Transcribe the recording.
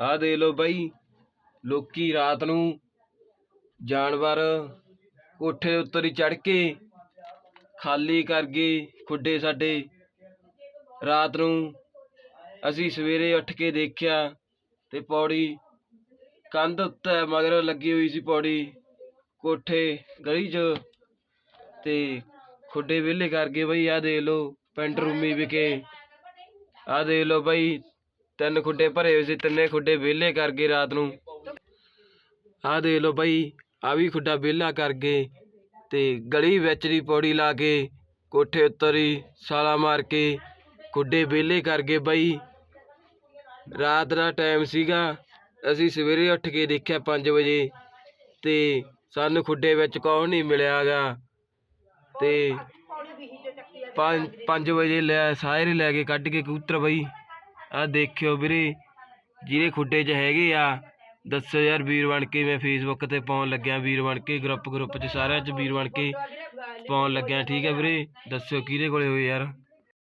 ਆਹ ਦੇਖ ਲੋ ਬਾਈ, ਲੋਕੀ ਰਾਤ ਨੂੰ ਜਾਨਵਰ ਕੋਠੇ ਦੇ ਉੱਤਰ ਹੀ ਚੜ ਕੇ ਖਾਲੀ ਕਰ ਗਏ ਖੁੱਡੇ ਸਾਡੇ। ਰਾਤ ਨੂੰ ਅਸੀਂ ਸਵੇਰੇ ਉੱਠ ਕੇ ਦੇਖਿਆ ਤੇ ਪੌੜੀ ਕੰਧ ਉੱਤੇ ਮਗਰ ਲੱਗੀ ਹੋਈ ਸੀ ਪੌੜੀ ਕੋਠੇ ਗਲੀ 'ਚ ਤੇ ਖੁੱਡੇ ਵਿਹਲੇ ਕਰਕੇ ਬਈ, ਆਹ ਦੇਖ ਲੋ ਪਿੰਡ ਰੂਮੀ ਵਿਕੇ ਆਹ ਦੇਖ ਲੋ ਬਈ ਤਿੰਨ ਖੁੱਡੇ ਭਰੇ ਹੋਏ ਸੀ, ਤਿੰਨੇ ਖੁੱਡੇ ਵਿਹਲੇ ਕਰ ਗਏ ਰਾਤ ਨੂੰ। ਆਹ ਦੇਖ ਲਓ ਬਈ ਆ ਵੀ ਖੁੱਡਾ ਵਿਹਲਾ ਕਰ ਗਏ ਤੇ ਗਲੀ ਵਿੱਚ ਦੀ ਪੌੜੀ ਲਾ ਕੇ, ਕੋਠੇ ਉੱਤਰ ਹੀ ਸਾਲਾ ਮਾਰ ਕੇ ਖੁੱਡੇ ਵਿਹਲੇ ਕਰ ਗਏ ਬਈ। ਰਾਤ ਦਾ ਟਾਈਮ ਸੀਗਾ, ਅਸੀਂ ਸਵੇਰੇ ਉੱਠ ਕੇ ਦੇਖਿਆ 5 ਵਜੇ ਤੇ ਸਾਨੂੰ ਖੁੱਡੇ ਵਿੱਚ ਕੌਣ ਨਹੀਂ ਮਿਲਿਆਗਾ ਤੇ 5 5 ਵਜੇ ਲੈ ਸਾਰੇ ਲੈ ਕੇ ਕੱਢ ਕੇ ਕਬੂਤਰ ਬਈ। ਆ ਦੇਖਿਓ ਵੀਰੇ, ਜਿਹਦੇ ਖੁੱਡੇ 'ਚ ਹੈਗੇ ਆ, ਦੱਸੋ ਯਾਰ ਵੀਰ ਬਣ ਕੇ ਮੈਂ ਫੇਸਬੁੱਕ ਤੇ ਪਾਉਣ ਲੱਗਿਆ, ਵੀਰ ਬਣ ਕੇ ਗਰੁੱਪ ਗਰੁੱਪ 'ਚ ਸਾਰਿਆਂ 'ਚ ਵੀਰ ਬਣ ਕੇ ਪਾਉਣ ਲੱਗਿਆ, ਠੀਕ ਹੈ ਵੀਰੇ? ਦੱਸਿਓ ਕਿਹਦੇ ਕੋਲੇ ਹੋਏ ਯਾਰ?